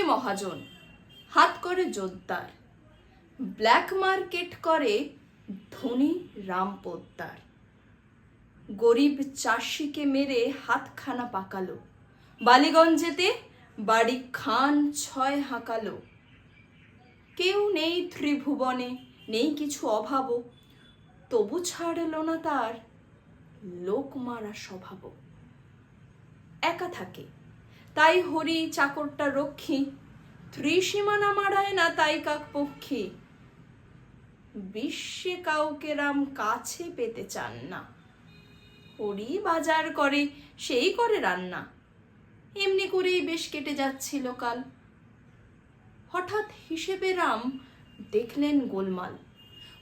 করে মহাজন, হাত করে জোরদার ব্ল্যাক মার্কেট করে ধনী রাম পোদ্দার গরিব চাষিকে মেরে হাতখানা পাকালো। বালিগঞ্জেতে বাড়ি খান ছয় হাঁকালো। কেউ নেই ত্রিভুবনে, নেই কিছু অভাবও। তবু ছাড়ল না তার লোক মারা স্বভাব একা থাকে। তাই হরি চাকরটা রক্ষী। ত্রিসীমানা মারায় না তাই কাক পক্ষী। বিশ্বে কাউকে রাম কাছে পেতে চান না। হরি বাজার করে, সেই করে রান্না। এমনি করেই বেশ কেটে যাচ্ছিল কাল হঠাৎ হিসেবে রাম দেখলেন গোলমাল।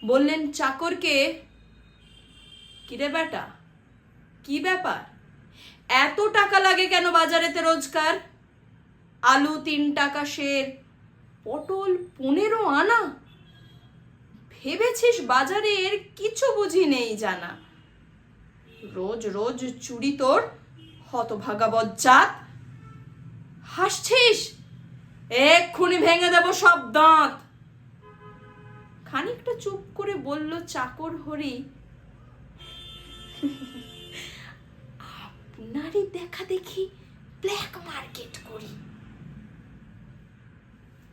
বললেন, চাকরকে? কিরে বেটা, কি ব্যাপার? এত টাকা লাগে কেন বাজারেতে রোজকার আলু তিন টাকা শের পটল পনেরো আনা। ভেবেছিস বাজারের কিছু বুঝি নেই জানা। রোজ রোজ চুরি তোর হতভাগা বজ্জাত। হাসছিস? এক্ষুনি ভেঙে দেব সব দাঁত। খানিকটা চুপ করে বলল চাকর হরি আপনারই দেখা দেখি ব্ল্যাক মার্কেট করি।